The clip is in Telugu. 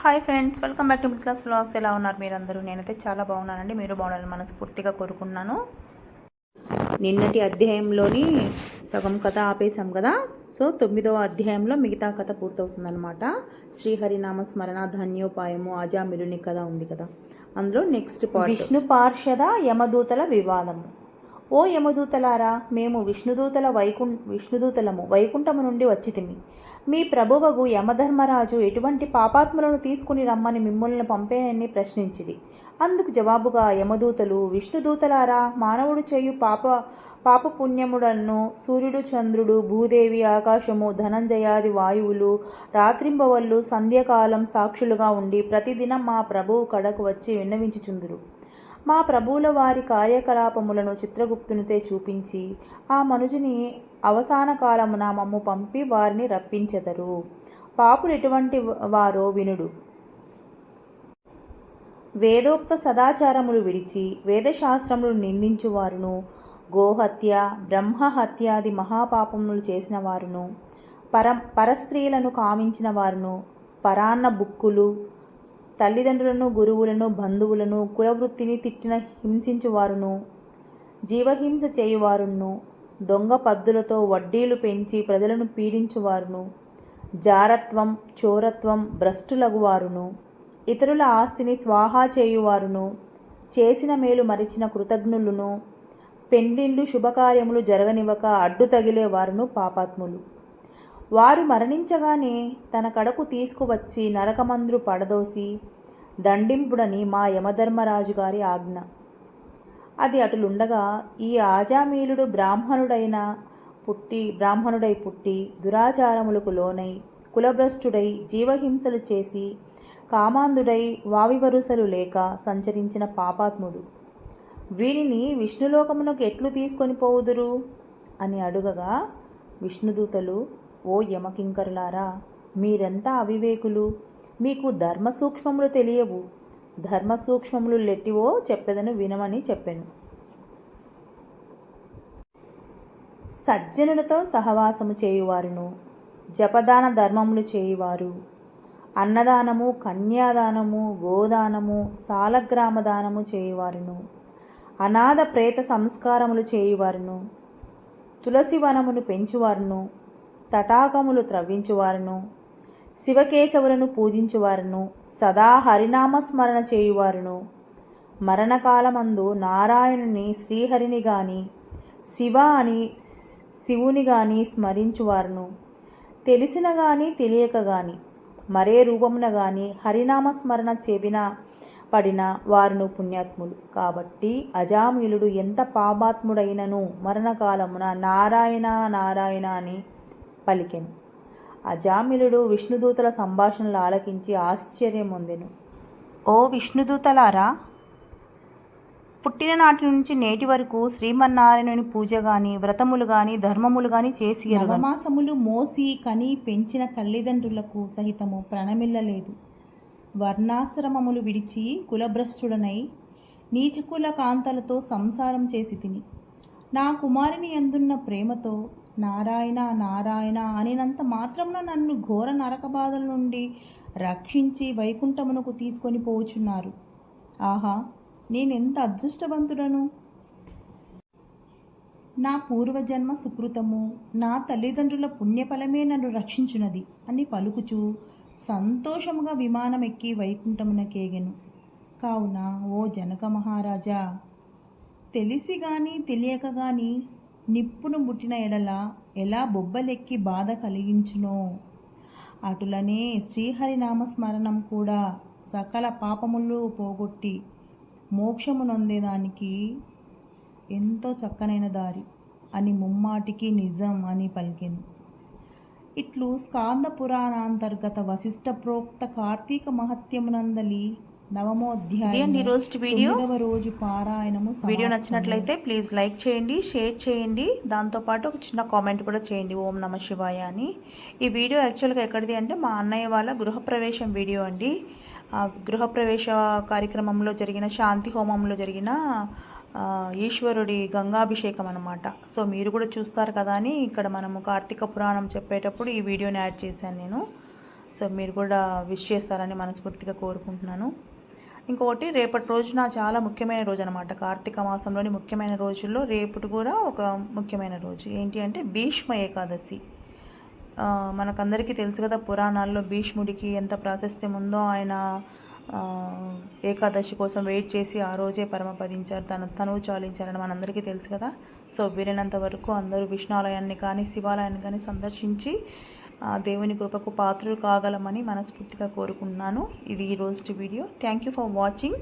Hi friends welcome back to mid class vlogs ఎలా ఉన్నారు మీరందరూ? నేనైతే చాలా బాగున్నానండి. మీరు బాగున్నారని మనస్ఫూర్తిగా కోరుకున్నాను నిన్నటి అధ్యాయంలోని సగం కథ ఆపేశాం కదా? సో తొమ్మిదవ అధ్యాయంలో మిగతా కథ పూర్తవుతుందన్నమాట. శ్రీహరినామ స్మరణ ధన్యోపాయము అజామిలుని కథ ఉంది కదా? అందులో నెక్స్ట్ విష్ణు పార్షద యమదూతల వివాదము. ఓ యమదూతలారా మేము విష్ణుదూతల వైకుం విష్ణుదూతలము వైకుంఠము నుండి వచ్చితిమి. మీ ప్రభువగు యమధర్మరాజు ఎటువంటి పాపాత్ములను తీసుకుని రమ్మని మిమ్మల్ని పంపేనని ప్రశ్నించిది. అందుకు జవాబుగా యమదూతలు విష్ణుదూతలారా మానవుడు చేయు పాప పాపపుణ్యముడన్ను సూర్యుడు చంద్రుడు భూదేవి ఆకాశము ధనంజయాది వాయువులు రాత్రింబవళ్ళు సంధ్యకాలం సాక్షులుగా ఉండి ప్రతిదినం మా ప్రభువు కడకు వచ్చి విన్నవించుచుందురు. మా ప్రభువుల వారి కార్యకలాపములను చిత్రగుప్తునితే చూపించి ఆ మనుజుని అవసాన కాలమున మమ్ము పంపి వారిని రప్పించెదరు. పాపులు ఎటువంటి వారో వినుడు. వేదోక్త సదాచారములు విడిచి వేదశాస్త్రములు నిందించువారును. గోహత్య బ్రహ్మహత్యాది మహాపాపములు చేసిన వారును పర పరస్త్రీలను కామించిన వారును పరాన్న బుక్కులు తల్లిదండ్రులను గురువులను బంధువులను కులవృత్తిని తిట్టిన హింసించువారును జీవహింస చేయువారును దొంగ పద్దులతో వడ్డీలు పెంచి ప్రజలను పీడించువారును జారత్వం చోరత్వం భ్రష్టులగువారును ఇతరుల ఆస్తిని స్వాహా చేయువారును చేసిన మేలు మరిచిన కృతజ్ఞులను పెండ్లిండ్లు శుభకార్యములు జరగనివ్వక అడ్డు తగిలేవారును పాపాత్ములు. వారు మరణించగానే తన కడకు తీసుకువచ్చి నరకమంద్రు పడదోసి దండింపుడని మా యమధర్మరాజు గారి ఆజ్ఞ. అది అటులుండగా ఈ ఆజామీలుడు బ్రాహ్మణుడైన పుట్టి బ్రాహ్మణుడై పుట్టి దురాచారములకు లోనై కులభ్రష్టుడై జీవహింసలు చేసి కామాంధుడై వావివరుసలు లేక సంచరించిన పాపాత్ముడు. వీరిని విష్ణులోకమునకు ఎట్లు తీసుకొని పోవుదురు? అని అడుగగా విష్ణుదూతలు ఓ యమకింకరులారా మీరెంత అవివేకులు? మీకు ధర్మ సూక్ష్మములు తెలియవు. ధర్మ సూక్ష్మములు లెట్టివో చెప్పెదను వినమని చెప్పాను. సజ్జనులతో సహవాసము చేయువారును జపదాన ధర్మములు చేయువారు. అన్నదానము కన్యాదానము గోదానము సాలగ్రామదానము చేయువారును అనాథ ప్రేత సంస్కారములు చేయువారును తులసి వనమును పెంచువారును తటాకములు త్రవ్వించువారును శివకేశవులను పూజించువారును సదా హరినామస్మరణ చేయువారును. మరణకాలమందు నారాయణుని శ్రీహరిని గాని శివ అని శివుని గాని స్మరించువారును. తెలిసిన గాని తెలియక గాని మరే రూపమున గాని హరినామస్మరణ చెవిన పడిన వారును పుణ్యాత్ములు. కాబట్టి అజామీలుడు ఎంత పాపాత్ముడైనను మరణకాలమున నారాయణ నారాయణ అని పలికెను. అజామిలుడు విష్ణుదూతల సంభాషణలు ఆలకించి ఆశ్చర్యం పొందెను. ఓ విష్ణుదూతలారా! పుట్టిన నాటి నుంచి నేటి వరకు శ్రీమన్నారాయణుని పూజ గాని వ్రతములు గాని ధర్మములు గాని చేసి నవమాసములు మోసి కని పెంచిన తల్లిదండ్రులకు సహితము ప్రణమిల్లలేదు. వర్ణాశ్రమములు విడిచి కులభ్రష్టుడనై నీచకుల కాంతలతో సంసారం చేసి తిని నా కుమారుని ఎందున్న ప్రేమతో నారాయణ నారాయణ అనినంత మాత్రంలో నన్ను ఘోర నరక బాధల నుండి రక్షించి వైకుంఠమునకు తీసుకొని పోచున్నారు. ఆహా నేనెంత అదృష్టవంతుడను? నా పూర్వజన్మ సుకృతము నా తల్లిదండ్రుల పుణ్యఫలమే నన్ను రక్షించున్నది అని పలుకుచూ సంతోషముగా విమానం ఎక్కి వైకుంఠమునకేగెను కావున ఓ జనక మహారాజా తెలిసి కానీ తెలియక కానీ నిప్పును ముట్టిన ఎడల ఎలా బొబ్బలెక్కి బాధ కలిగించునో? అటులనే శ్రీహరినామస్మరణం కూడా సకల పాపములు పోగొట్టి మోక్షము నొందేదానికి ఎంతో చక్కనైన దారి అని ముమ్మాటికి నిజం అని పలికెను. ఇట్లు స్కాంద పురాణాంతర్గత వశిష్ట ప్రోక్త కార్తీక మహత్యమునందలి నవమోధ్యాయం తొమ్మిదవ రోజు పారాయణము వీడియో నచ్చినట్లయితే ప్లీజ్ లైక్ చేయండి షేర్ చేయండి. దాంతోపాటు ఒక చిన్న కామెంట్ కూడా చేయండి. ఓం నమ శివాయ అని. ఈ వీడియో యాక్చువల్గా ఎక్కడిది అంటే మా అన్నయ్య వాళ్ళ గృహప్రవేశం వీడియో అండి. ఆ గృహప్రవేశ కార్యక్రమంలో జరిగిన శాంతి హోమంలో జరిగిన ఈశ్వరుడి గంగాభిషేకం అనమాట సో మీరు కూడా చూస్తారు కదా అని ఇక్కడ మనము కార్తీక పురాణం చెప్పేటప్పుడు ఈ వీడియోని యాడ్ చేశాను నేను. సో మీరు కూడా విష్ చేస్తారని మనస్ఫూర్తిగా కోరుకుంటున్నాను. ఇంకొకటి రేపటి రోజున చాలా ముఖ్యమైన రోజు అనమాట కార్తీక మాసంలోని ముఖ్యమైన రోజుల్లో రేపటి కూడా ఒక ముఖ్యమైన రోజు. ఏంటి అంటే భీష్మ ఏకాదశి. మనకందరికీ తెలుసు కదా పురాణాల్లో భీష్ముడికి ఎంత ప్రాశస్త్యం ఉందో ఆయన ఏకాదశి కోసం వెయిట్ చేసి ఆ రోజే పరమపదించారు తన తనువు చాలించారని మనందరికీ తెలుసు కదా. సో వీలైనంత వరకు అందరూ విష్ణాలయాన్ని కానీ శివాలయాన్ని కానీ సందర్శించి దేవుని కృపకు పాత్రలు కాగలమని మనస్ఫూర్తిగా కోరుకుంటున్నాను. ఇది ఈ video. Thank you for watching